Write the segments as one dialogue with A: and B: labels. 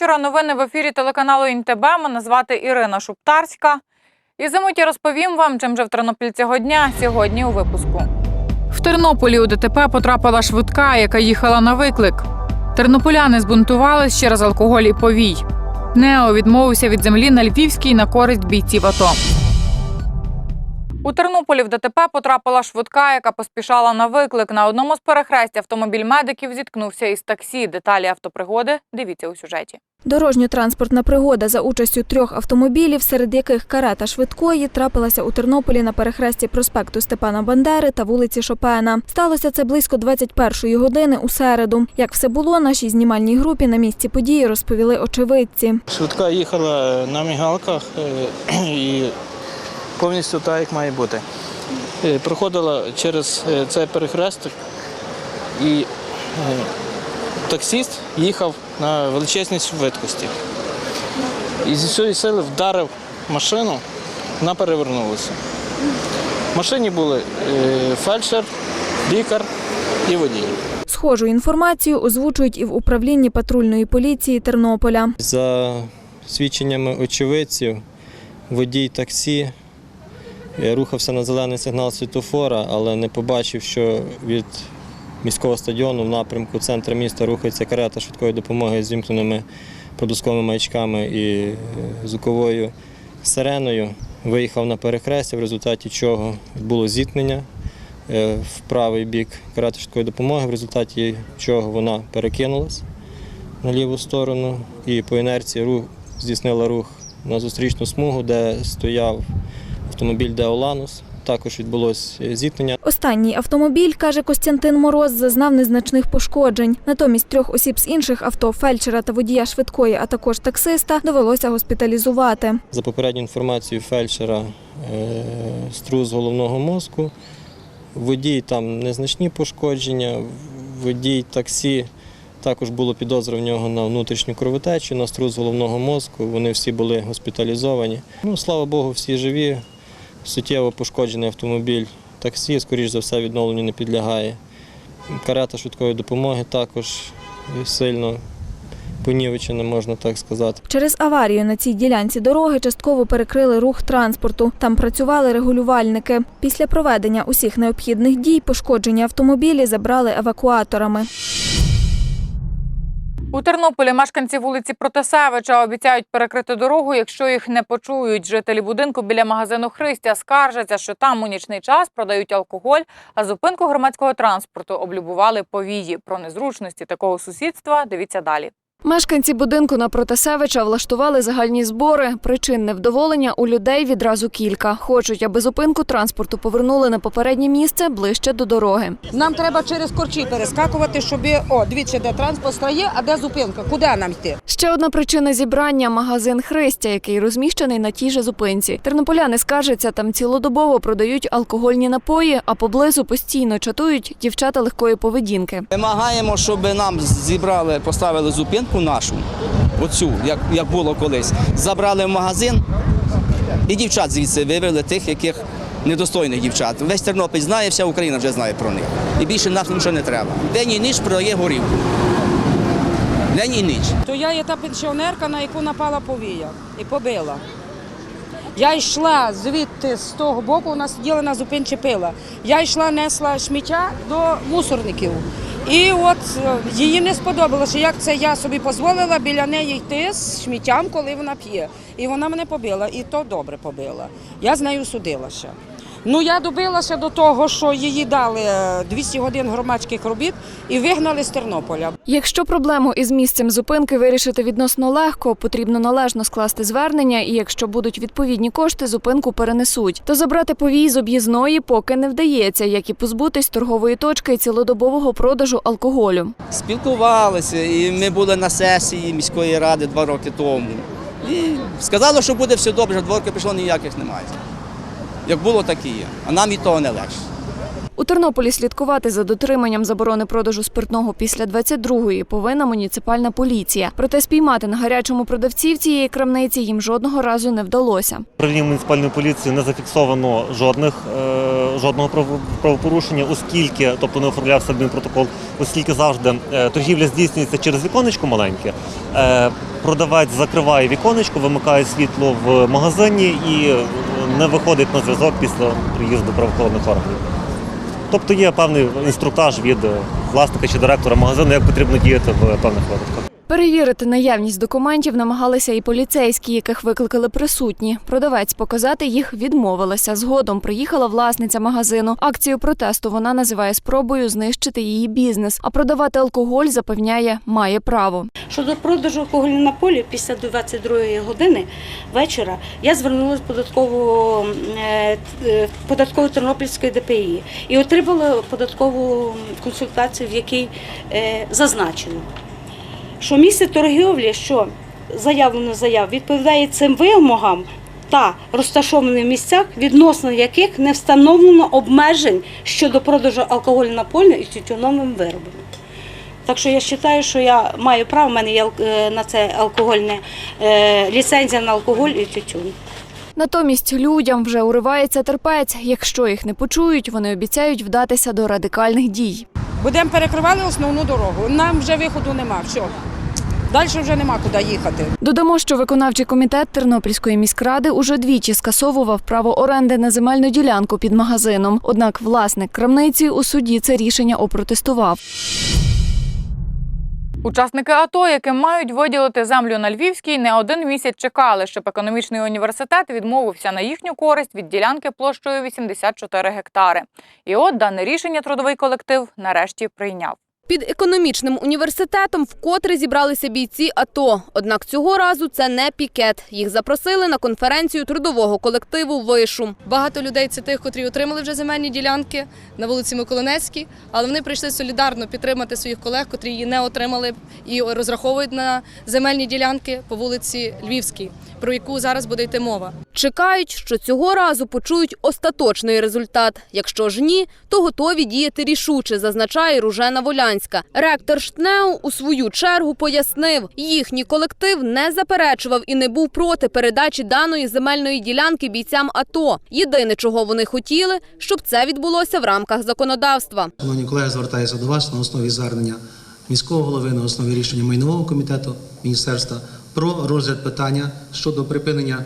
A: Вечора. Новини в ефірі телеканалу ІНТБ. Мене звати Ірина Шуптарська. І за миті розповім вам, чим же в Тернопіль цього дня сьогодні у випуску. В Тернополі у ДТП потрапила швидка, яка їхала на виклик. Тернополяни збунтувались через алкоголь і повій. Нео відмовився від землі на Львівській на користь бійців АТО. У Тернополі в ДТП потрапила швидка, яка поспішала на виклик. На одному з перехрестя автомобіль медиків зіткнувся із таксі. Деталі автопригоди дивіться у сюжеті.
B: Дорожньо-транспортна пригода за участю трьох автомобілів, серед яких карета швидкої, трапилася у Тернополі на перехресті проспекту Степана Бандери та вулиці Шопена. Сталося це близько 21-ї години у середу. Як все було, нашій знімальній групі на місці події розповіли очевидці.
C: Швидка їхала на мігалках е, і повністю так, як має бути. Е, Проходила через е, цей перехресток і е, таксист їхав на величезній швидкості. І зі всієї сили вдарив машину, вона перевернулася. В машині були фельдшер, лікар і водій.
B: Схожу інформацію озвучують і в управлінні патрульної поліції Тернополя.
D: За свідченнями очевидців, водій таксі е, рухався на зелений сигнал світлофора, але не побачив, що від міського стадіону в напрямку центру міста рухається карета швидкої допомоги з вімкненими продусковими маячками і е, звуковою сиреною. Виїхав на перехрестя, в результаті чого було зіткнення е, в правий бік карети швидкої допомоги, в результаті чого вона перекинулась на ліву сторону і по інерції рух здійснила рух на зустрічну смугу, де стояв автомобіль Деоланус. Також відбулося зіткнення.
B: Останній автомобіль, каже Костянтин Мороз, зазнав незначних пошкоджень. Натомість трьох осіб з інших авто, фельдшера та водія швидкої, а також таксиста, довелося госпіталізувати.
D: За попередньою інформацією фельдшера е, струс головного мозку. Водій там незначні пошкодження, водій таксі також було підозра в нього на внутрішню кровотечу, на струс головного мозку. Вони всі були госпіталізовані. Ну, слава Богу, всі живі. Суттєво пошкоджений автомобіль таксі, скоріш за все, відновленню не підлягає. Карета швидкої допомоги також сильно понівечена, можна так сказати.
B: Через аварію на цій ділянці дороги частково перекрили рух транспорту. Там працювали регулювальники. Після проведення усіх необхідних дій пошкоджені автомобілі забрали евакуаторами.
A: У Тернополі мешканці вулиці Протасевича обіцяють перекрити дорогу, якщо їх не почують. Жителі будинку біля магазину Христя скаржаться, що там у нічний час продають алкоголь, а зупинку громадського транспорту облюбували повії. Про незручності такого сусідства дивіться далі.
E: Мешканці будинку на Протасевича влаштували загальні збори. Причин невдоволення у людей відразу кілька. Хочуть, аби зупинку транспорту повернули на попереднє місце ближче до дороги.
F: Нам треба через корчі перескакувати, щоб о, дивіться, де транспорт стає, а де зупинка. Куди нам йти?
E: Ще одна причина зібрання магазин Христя, який розміщений на тій же зупинці. Тернополяни скаржаться, там цілодобово продають алкогольні напої, а поблизу постійно чатують дівчата легкої поведінки.
G: Вимагаємо, щоб нам зібрали, поставили зупинку нашу, оцю, як, як було колись. Забрали в магазин і дівчат звідси вивели тих, яких недостойних дівчат. Весь Тернопіль знає, вся Україна вже знає про них. І більше нам нічого не треба. День і ніч продає горівку. День і ніч.
F: То я є та пенсіонерка, на яку напала повія і побила. Я йшла звідти з того боку, вона сиділа на зупинчі пила. Я йшла, несла сміття до мусорників. І от її їй не сподобалося, як це я собі дозволила біля неї йти з сміттям, коли вона п'є. І вона мене побила, і то добре побила. Я з нею судилася. Ну я добилася до того, що її дали е, 200 годин громадських робіт і вигнали з Тернополя.
E: Якщо проблему із місцем зупинки вирішити відносно легко, потрібно належно скласти звернення, і якщо будуть відповідні кошти, зупинку перенесуть. То забрати повій з об'їзної поки не вдається, як і позбутись торгової точки і цілодобового продажу алкоголю.
G: Спілкувалися, і ми були на сесії міської ради два роки тому. І сказали, що буде все добре, два роки пішло ніяких немає. Як було, так і є. А нам від того не легше.
E: У Тернополі слідкувати за дотриманням заборони продажу спиртного після 22-ї повинна муніципальна поліція. Проте спіймати на гарячому продавців цієї крамниці їм жодного разу не вдалося.
H: Управління муніципальної поліції не зафіксовано жодних е, жодного правопорушення, оскільки, тобто не оформлявся адмінпротокол, оскільки завжди е, торгівля здійснюється через віконечко маленьке. Е, продавець закриває віконечко, вимикає світло в магазині і не виходить на зв'язок після приїзду правоохоронних органів. Тобто є певний інструктаж від е, власника чи директора магазину, як потрібно діяти в певних випадках.
E: Перевірити наявність документів намагалися і поліцейські, яких викликали присутні. Продавець показати їх відмовилася. Згодом приїхала власниця магазину. Акцію протесту вона називає спробою знищити її бізнес. А продавати алкоголь запевняє, має право.
I: Щодо продажу алкогольних напоїв після 22 години вечора я звернулася в податкову, е, е, податкову Тернопільської ДПІ і отримала податкову консультацію, в якій е, зазначено, що місце торгівлі, що заявлено заяв, відповідає цим вимогам та розташовані в місцях, відносно яких не встановлено обмежень щодо продажу алкогольних напоїв і тютюновими виробами. Так що я вважаю, що я маю право, в мене є е, на це алкогольне е, ліцензія на алкоголь і тютюн.
E: Натомість людям вже уривається терпець. Якщо їх не почують, вони обіцяють вдатися до радикальних дій.
F: Будемо перекривати основну дорогу. Нам вже виходу нема. Все. Далі вже нема куди їхати.
E: Додамо, що виконавчий комітет Тернопільської міськради уже двічі скасовував право оренди на земельну ділянку під магазином. Однак власник крамниці у суді це рішення опротестував.
A: Учасники АТО, яким мають виділити землю на Львівській, не один місяць чекали, щоб економічний університет відмовився на їхню користь від ділянки площею 84 гектари. І от дане рішення трудовий колектив нарешті прийняв.
J: Під економічним університетом вкотре зібралися бійці АТО. Однак цього разу це не пікет. Їх запросили на конференцію трудового колективу Вишу.
K: Багато людей це тих, котрі отримали вже земельні ділянки на вулиці Миколинецькій, але вони прийшли солідарно підтримати своїх колег, котрі її не отримали і розраховують на земельні ділянки по вулиці Львівській, про яку зараз буде йти мова.
J: Чекають, що цього разу почують остаточний результат. Якщо ж ні, то готові діяти рішуче, зазначає Ружена Волянська. Ректор Штнеу у свою чергу пояснив, їхній колектив не заперечував і не був проти передачі даної земельної ділянки бійцям АТО. Єдине, чого вони хотіли, щоб це відбулося в рамках законодавства.
L: Шановні колеги, звертаюся до вас на основі звернення міського голови, на основі рішення майнового комітету міністерства про розгляд питання щодо припинення.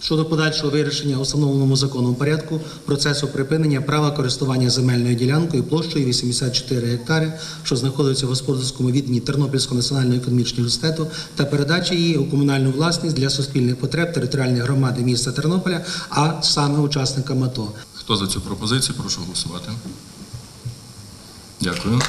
L: Щодо подальшого вирішення у встановленому законом порядку процесу припинення права користування земельною ділянкою площею 84 гектари, що знаходиться в господарському відданні Тернопільського національного економічного університету, та передачі її у комунальну власність для суспільних потреб територіальної громади міста Тернополя, а саме учасникам АТО.
M: Хто за цю пропозицію? Прошу голосувати. Дякую.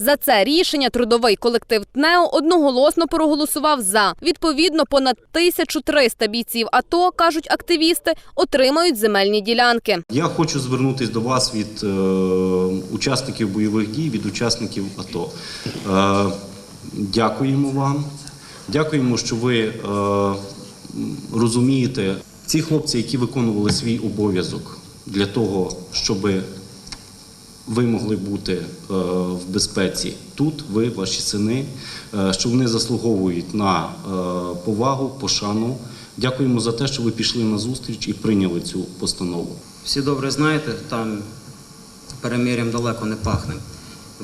J: За це рішення трудовий колектив ТНЕО одноголосно проголосував за. Відповідно, понад 1300 бійців АТО, кажуть активісти, отримають земельні ділянки.
N: Я хочу звернутися до вас від е, учасників бойових дій, від учасників АТО. Е, дякуємо вам. Дякуємо, що ви е, розумієте ці хлопці, які виконували свій обов'язок для того, щоб ви могли бути е, в безпеці тут, ви, ваші сини, е, що вони заслуговують на е, повагу, пошану. Дякуємо за те, що ви пішли на зустріч і прийняли цю постанову.
O: Всі добре знаєте, там перемир'ям далеко не пахне.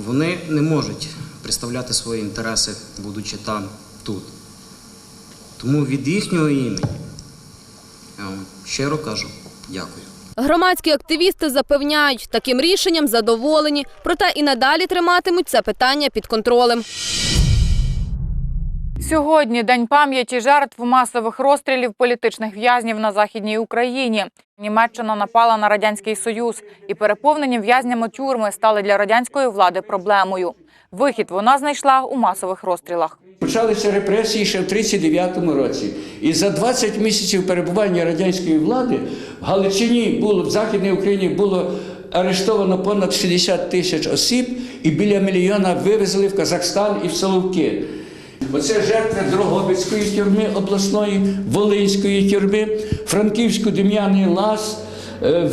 O: Вони не можуть представляти свої інтереси, будучи там, тут. Тому від їхнього імені щиро кажу дякую.
J: Громадські активісти запевняють, таким рішенням задоволені, проте і надалі триматимуть це питання під контролем.
A: Сьогодні день пам'яті жертв масових розстрілів політичних в'язнів на західній Україні. Німеччина напала на радянський союз, і переповнені в'язнями тюрми стали для радянської влади проблемою. Вихід вона знайшла у масових розстрілах.
P: Почалися репресії ще в 39-му році. І за 20 місяців перебування радянської влади в Галичині було в Західній Україні було арештовано понад 60 тисяч осіб, і біля мільйона вивезли в Казахстан і в Соловки. Оце жертви Дрогобицької тюрми обласної, Волинської тюрми, Франківську Дем'яний Лас, е,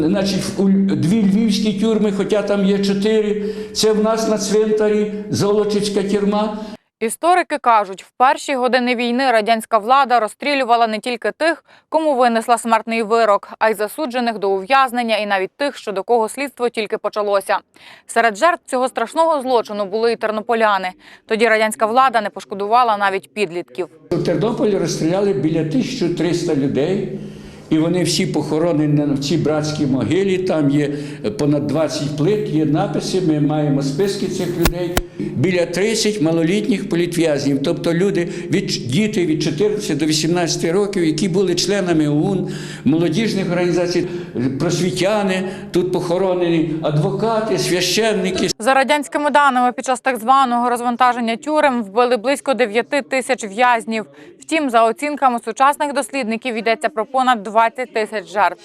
P: значить, дві львівські тюрми, хоча там є чотири. Це в нас на цвинтарі Золочівська тюрма.
A: Історики кажуть, в перші години війни радянська влада розстрілювала не тільки тих, кому винесла смертний вирок, а й засуджених до ув'язнення, і навіть тих, що до кого слідство тільки почалося. Серед жертв цього страшного злочину були і тернополяни. Тоді радянська влада не пошкодувала навіть підлітків.
P: У Тернополі розстріляли біля 1300 людей, і вони всі похоронені в цій братській могилі. Там є понад 20 плит, є написи. Ми маємо списки цих людей. Біля 30 малолітніх політв'язнів, тобто люди від діти від 14 до 18 років, які були членами ОУН, молодіжних організацій, просвітяни, тут похоронені адвокати, священники.
A: За радянськими даними, під час так званого розвантаження тюрем вбили близько 9 тисяч в'язнів. Втім, за оцінками сучасних дослідників йдеться про понад 20 тисяч жертв.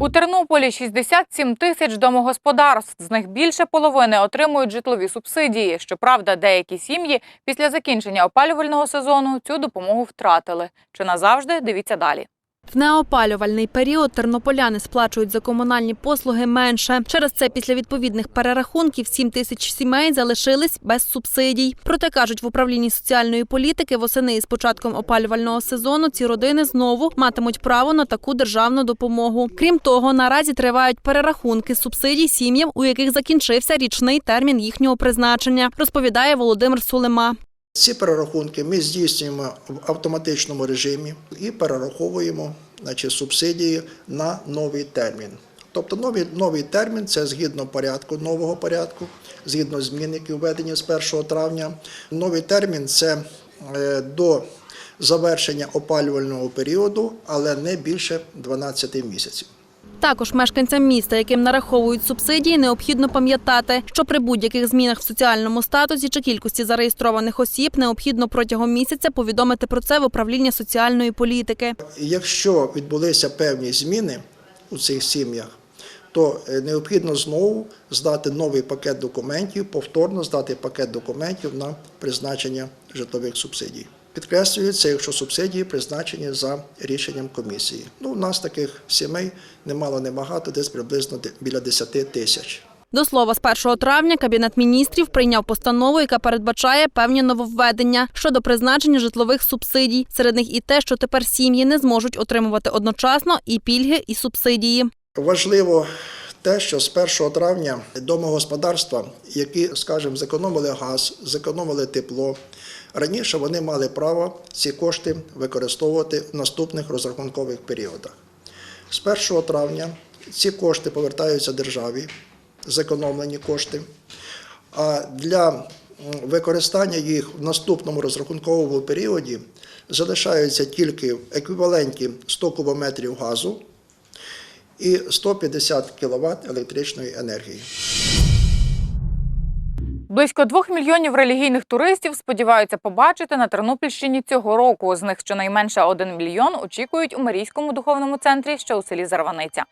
A: У Тернополі 67 тисяч домогосподарств. З них більше половини отримують житлові субсидії. Щоправда, деякі сім'ї після закінчення опалювального сезону цю допомогу втратили. Чи назавжди? Дивіться далі.
Q: В неопалювальний період тернополяни сплачують за комунальні послуги менше. Через це після відповідних перерахунків 7 тисяч сімей залишились без субсидій. Проте кажуть, в управлінні соціальної політики восени із початком опалювального сезону ці родини знову матимуть право на таку державну допомогу. Крім того, наразі тривають перерахунки субсидій сім'ям, у яких закінчився річний термін їхнього призначення, розповідає Володимир Сулема.
R: Ці перерахунки ми здійснюємо в автоматичному режимі і перераховуємо значить, субсидії на новий термін. Тобто новий, новий термін це згідно порядку, нового порядку, згідно змін, які введені з 1 травня. Новий термін це е, до завершення опалювального періоду, але не більше 12 місяців.
Q: Також мешканцям міста, яким нараховують субсидії, необхідно пам'ятати, що при будь-яких змінах в соціальному статусі чи кількості зареєстрованих осіб необхідно протягом місяця повідомити про це в управління соціальної політики.
R: Якщо відбулися певні зміни у цих сім'ях, то е, необхідно знову здати новий пакет документів, повторно здати пакет документів на призначення житлових субсидій. Підкреслюється, якщо субсидії призначені за рішенням комісії. Ну, у нас таких сімей немало небагато, десь приблизно біля 10 тисяч.
Q: До слова, з 1 травня Кабінет міністрів прийняв постанову, яка передбачає певні нововведення щодо призначення житлових субсидій. Серед них і те, що тепер сім'ї не зможуть отримувати одночасно і пільги, і субсидії.
R: Важливо те, що з 1 травня домогосподарства, які, скажімо, зекономили газ, зекономили тепло, раніше вони мали право ці кошти використовувати в наступних розрахункових періодах. З 1 травня ці кошти повертаються державі, зекономлені кошти. А для використання їх в наступному розрахунковому періоді залишаються тільки в еквіваленті 100 кубометрів газу і 150 кВт електричної енергії.
A: Близько двох мільйонів релігійних туристів сподіваються побачити на Тернопільщині цього року. З них щонайменше один мільйон очікують у Марійському духовному центрі, що у селі Зарваниця.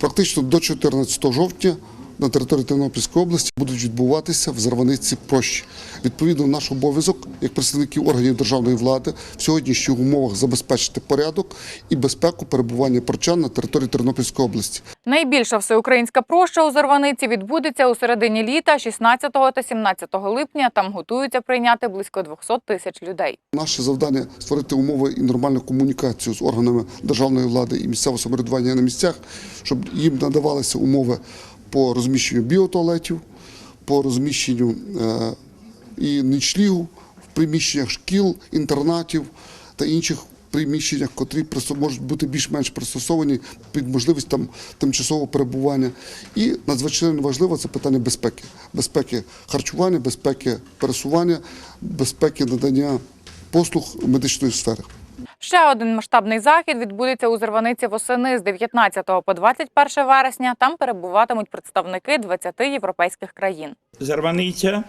S: Практично до 14 жовтня на території Тернопільської області будуть відбуватися в Зарваниці прощі. Відповідно, наш обов'язок як представників органів державної влади в сьогоднішніх умовах забезпечити порядок і безпеку перебування прочан на території Тернопільської області.
A: Найбільша всеукраїнська проща у Зарваниці відбудеться у середині літа, 16 та 17 липня. Там готуються прийняти близько 200 тисяч людей.
S: Наше завдання створити умови і нормальну комунікацію з органами державної влади і місцевого самоврядування на місцях, щоб їм надавалися умови по розміщенню біотуалетів, по розміщенню е, і нічлігу в приміщеннях шкіл, інтернатів та інших приміщеннях, котрі можуть бути більш-менш пристосовані під можливість там тимчасового перебування. І надзвичайно важливо це питання безпеки, безпеки харчування, безпеки пересування, безпеки надання послуг медичної сфери.
A: Ще один масштабний захід відбудеться у Зарваниці восени з 19 по 21 вересня. Там перебуватимуть представники 20 європейських країн.
T: Зарваниця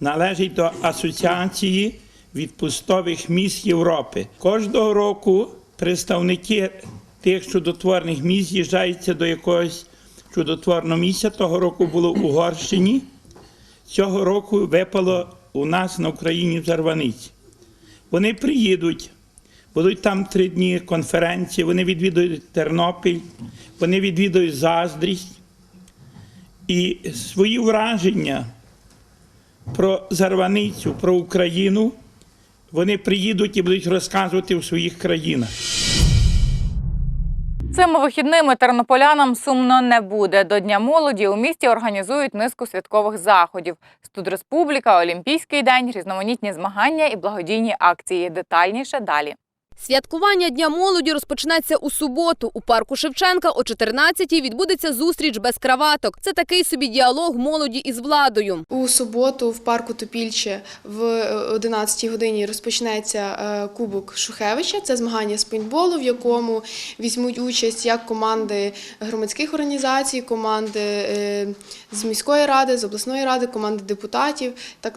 T: належить до Асоціації відпустових міст Європи. Кожного року представники тих чудотворних міст з'їжджаються до якогось чудотворного місця. Того року було в Угорщині. Цього року випало у нас на Україні в Зарваниці. Вони приїдуть,
U: Будуть там три дні конференції, вони відвідують Тернопіль, вони відвідують Заздрість. І свої враження про Зарваницю, про Україну вони приїдуть і будуть розказувати в своїх країнах.
A: Цими вихідними тернополянам сумно не буде. До Дня молоді у місті організують низку святкових заходів: Студреспубліка, Олімпійський день, різноманітні змагання і благодійні акції. Детальніше далі.
J: Святкування Дня молоді розпочнеться у суботу. У парку Шевченка о 14-й відбудеться зустріч без краваток. Це такий собі діалог молоді із владою.
T: У суботу в парку Топільче в 11 годині розпочнеться е, Кубок Шухевича. Це змагання з пейнтболу, в якому візьмуть участь як команди громадських організацій, команди е, з міської ради, з обласної ради, команди депутатів.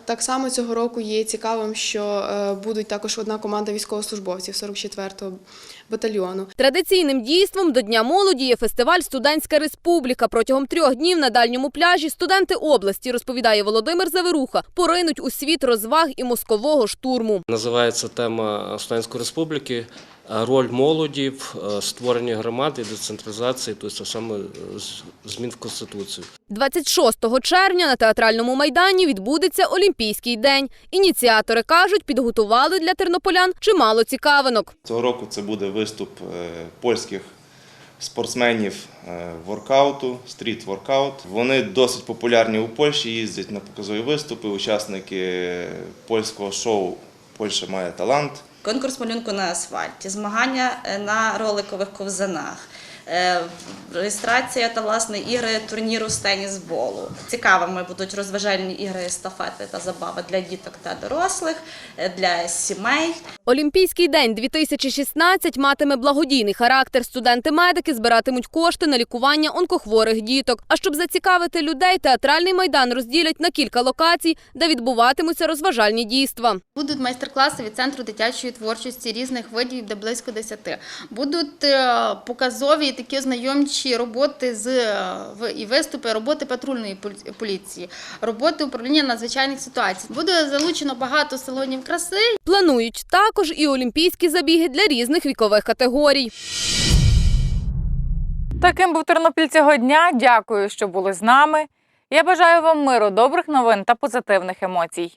T: Так, само цього року є цікавим, що е, будуть також одна команда військовослужбовців 44-го батальйону.
J: Традиційним дійством до Дня молоді є фестиваль Студентська республіка. Протягом трьох днів на дальньому пляжі студенти області, розповідає Володимир Заверуха, поринуть у світ розваг і мозкового штурму.
P: Називається тема Студентської республіки роль молоді в е, створенні громади, децентралізації, тобто саме е, змін в Конституцію.
J: 26 червня на театральному майдані відбудеться Олімпійський день. Ініціатори кажуть, підготували для тернополян чимало цікавинок.
V: Цього року це буде виступ е, польських спортсменів воркауту, стріт-воркаут. Вони досить популярні у Польщі, їздять на показові виступи, учасники польського шоу Польща має талант.
I: Конкурс малюнку на асфальті, змагання е, на роликових ковзанах, реєстрація та власне ігри турніру з тенісболу. Цікавими будуть розважальні ігри, естафети та забави для діток та дорослих, е, для сімей.
J: Олімпійський день 2016 матиме благодійний характер. Студенти-медики збиратимуть кошти на лікування онкохворих діток. А щоб зацікавити людей, театральний майдан розділять на кілька локацій, де відбуватимуться розважальні дійства.
W: Будуть майстер-класи від центру дитячої творчості різних видів, де близько 10. Будуть е, показові такі ознайомчі роботи з е, в- і виступи роботи патрульної полі- поліції, роботи управління надзвичайних ситуацій. Буде залучено багато салонів краси.
J: Планують також і олімпійські забіги для різних вікових категорій.
A: Таким був Тернопіль цього дня. Дякую, що були з нами. Я бажаю вам миру, добрих новин та позитивних емоцій.